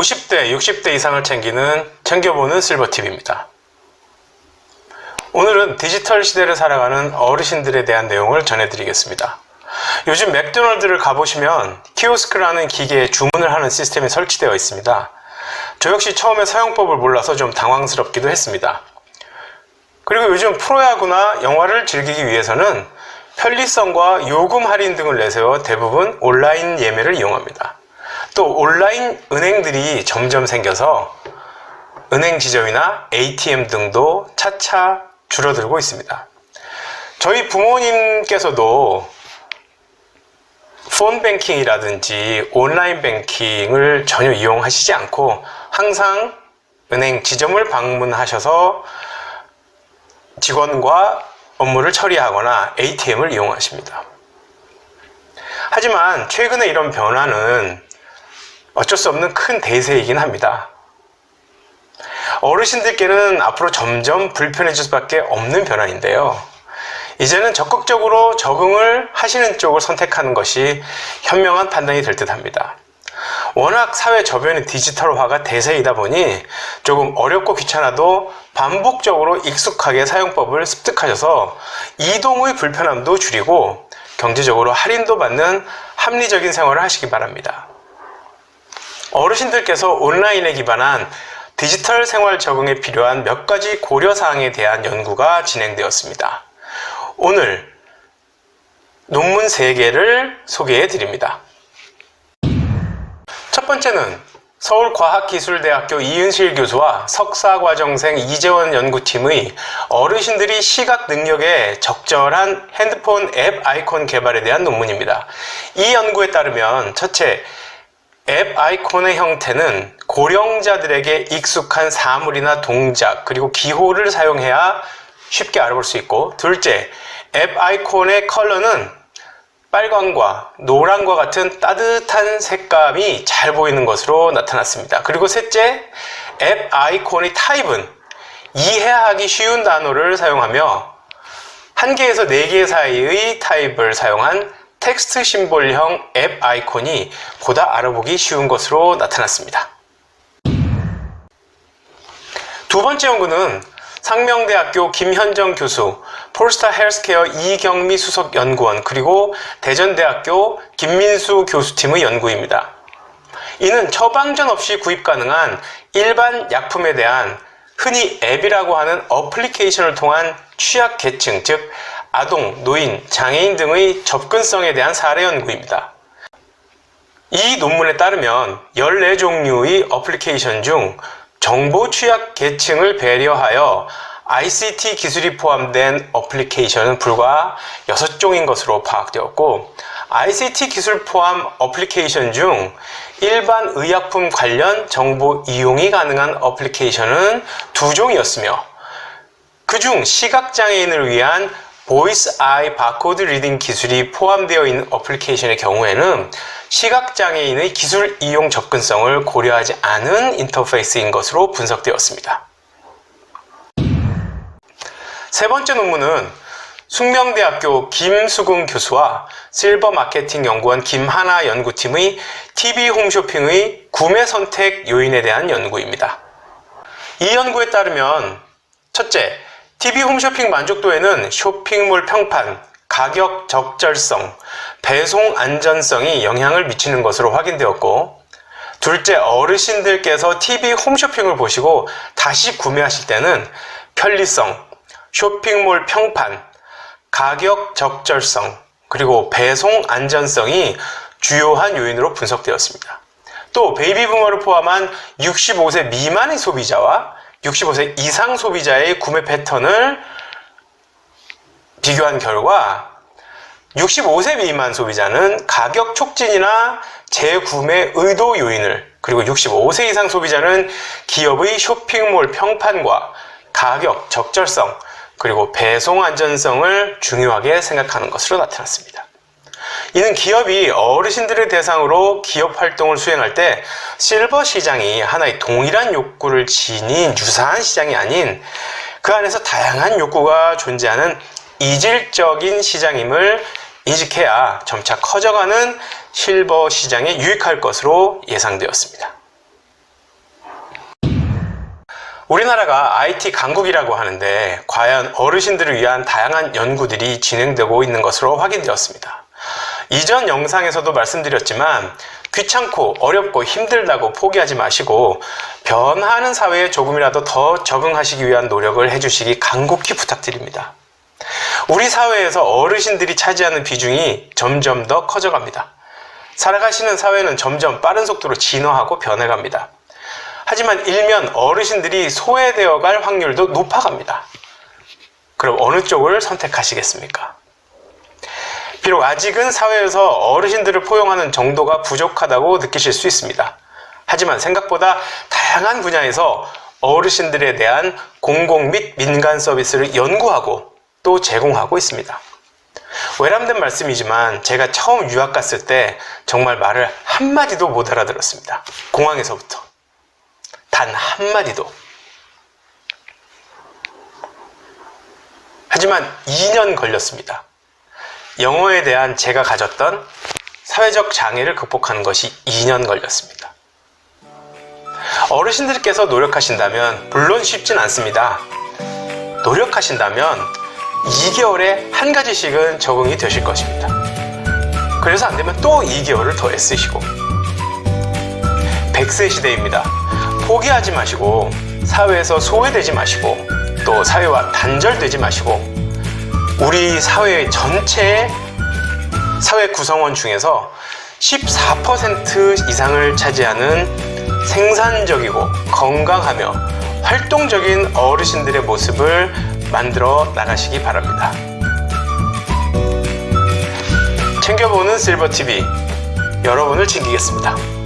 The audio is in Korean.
50대, 60대 이상을 챙기는 챙겨보는 실버팁입니다. 오늘은 디지털 시대를 살아가는 어르신들에 대한 내용을 전해드리겠습니다. 요즘 맥도날드를 가보시면 키오스크라는 기계에 주문을 하는 시스템이 설치되어 있습니다. 저 역시 처음에 사용법을 몰라서 좀 당황스럽기도 했습니다. 그리고 요즘 프로야구나 영화를 즐기기 위해서는 편리성과 요금 할인 등을 내세워 대부분 온라인 예매를 이용합니다. 또 온라인 은행들이 점점 생겨서 은행 지점이나 ATM 등도 차차 줄어들고 있습니다. 저희 부모님께서도 폰 뱅킹이라든지 온라인 뱅킹을 전혀 이용하시지 않고 항상 은행 지점을 방문하셔서 직원과 업무를 처리하거나 ATM을 이용하십니다. 하지만 최근에 이런 변화는 어쩔 수 없는 큰 대세이긴 합니다. 어르신들께는 앞으로 점점 불편해질 수밖에 없는 변화인데요. 이제는 적극적으로 적응을 하시는 쪽을 선택하는 것이 현명한 판단이 될 듯 합니다. 워낙 사회 저변의 디지털화가 대세이다 보니 조금 어렵고 귀찮아도 반복적으로 익숙하게 사용법을 습득하셔서 이동의 불편함도 줄이고 경제적으로 할인도 받는 합리적인 생활을 하시기 바랍니다. 어르신들께서 온라인에 기반한 디지털 생활 적응에 필요한 몇 가지 고려 사항에 대한 연구가 진행되었습니다. 오늘 논문 3개를 소개해 드립니다. 첫 번째는 서울과학기술대학교 이은실 교수와 석사과정생 이재원 연구팀의 어르신들이 시각 능력에 적절한 핸드폰 앱 아이콘 개발에 대한 논문입니다. 이 연구에 따르면 첫째, 앱 아이콘의 형태는 고령자들에게 익숙한 사물이나 동작 그리고 기호를 사용해야 쉽게 알아볼 수 있고 둘째, 앱 아이콘의 컬러는 빨강과 노란과 같은 따뜻한 색감이 잘 보이는 것으로 나타났습니다. 그리고 셋째, 앱 아이콘의 타입은 이해하기 쉬운 단어를 사용하며 한 개에서 네개 사이의 타입을 사용한 텍스트 심볼형 앱 아이콘이 보다 알아보기 쉬운 것으로 나타났습니다. 두 번째 연구는 상명대학교 김현정 교수, 폴스타 헬스케어 이경미 수석 연구원, 그리고 대전대학교 김민수 교수팀의 연구입니다. 이는 처방전 없이 구입 가능한 일반 약품에 대한 흔히 앱이라고 하는 어플리케이션을 통한 취약 계층, 즉 아동, 노인, 장애인 등의 접근성에 대한 사례 연구입니다. 이 논문에 따르면 14종류의 어플리케이션 중 정보 취약 계층을 배려하여 ICT 기술이 포함된 어플리케이션은 불과 6종인 것으로 파악되었고 ICT 기술 포함 어플리케이션 중 일반 의약품 관련 정보 이용이 가능한 어플리케이션은 2종이었으며 그중 시각장애인을 위한 보이스 아이 바코드 리딩 기술이 포함되어 있는 어플리케이션의 경우에는 시각장애인의 기술 이용 접근성을 고려하지 않은 인터페이스인 것으로 분석되었습니다. 세 번째 논문은 숙명대학교 김수근 교수와 실버 마케팅 연구원 김하나 연구팀의 TV 홈쇼핑의 구매 선택 요인에 대한 연구입니다. 이 연구에 따르면 첫째, TV 홈쇼핑 만족도에는 쇼핑몰 평판, 가격 적절성, 배송 안전성이 영향을 미치는 것으로 확인되었고, 둘째, 어르신들께서 TV 홈쇼핑을 보시고 다시 구매하실 때는 편리성, 쇼핑몰 평판, 가격 적절성, 그리고 배송 안전성이 주요한 요인으로 분석되었습니다. 또 베이비 부머를 포함한 65세 미만의 소비자와 65세 이상 소비자의 구매 패턴을 비교한 결과 65세 미만 소비자는 가격 촉진이나 재구매 의도 요인을 그리고 65세 이상 소비자는 기업의 쇼핑몰 평판과 가격 적절성 그리고 배송 안전성을 중요하게 생각하는 것으로 나타났습니다. 이는 기업이 어르신들을 대상으로 기업 활동을 수행할 때 실버 시장이 하나의 동일한 욕구를 지닌 유사한 시장이 아닌 그 안에서 다양한 욕구가 존재하는 이질적인 시장임을 인식해야 점차 커져가는 실버 시장에 유익할 것으로 예상되었습니다. 3. 우리나라가 IT 강국이라고 하는데 과연 어르신들을 위한 다양한 연구들이 진행되고 있는 것으로 확인되었습니다. 이전 영상에서도 말씀드렸지만 귀찮고 어렵고 힘들다고 포기하지 마시고 변화하는 사회에 조금이라도 더 적응하시기 위한 노력을 해주시기 간곡히 부탁드립니다. 우리 사회에서 어르신들이 차지하는 비중이 점점 더 커져갑니다. 살아가시는 사회는 점점 빠른 속도로 진화하고 변해갑니다. 하지만 일면 어르신들이 소외되어 갈 확률도 높아갑니다. 그럼 어느 쪽을 선택하시겠습니까? 비록 아직은 사회에서 어르신들을 포용하는 정도가 부족하다고 느끼실 수 있습니다. 하지만 생각보다 다양한 분야에서 어르신들에 대한 공공 및 민간 서비스를 연구하고 또 제공하고 있습니다. 외람된 말씀이지만 제가 처음 유학 갔을 때 정말 말을 한마디도 못 알아들었습니다. 공항에서부터. 단 한마디도. 하지만 2년 걸렸습니다. 영어에 대한 제가 가졌던 사회적 장애를 극복하는 것이 2년 걸렸습니다. 어르신들께서 노력하신다면 물론 쉽진 않습니다. 노력하신다면 2개월에 한 가지씩은 적응이 되실 것입니다. 그래서 안 되면 또 2개월을 더 애쓰시고 100세 시대입니다. 포기하지 마시고 사회에서 소외되지 마시고 또 사회와 단절되지 마시고 우리 사회 전체의 사회 구성원 중에서 14% 이상을 차지하는 생산적이고 건강하며 활동적인 어르신들의 모습을 만들어 나가시기 바랍니다. 챙겨보는 실버TV 여러분을 챙기겠습니다.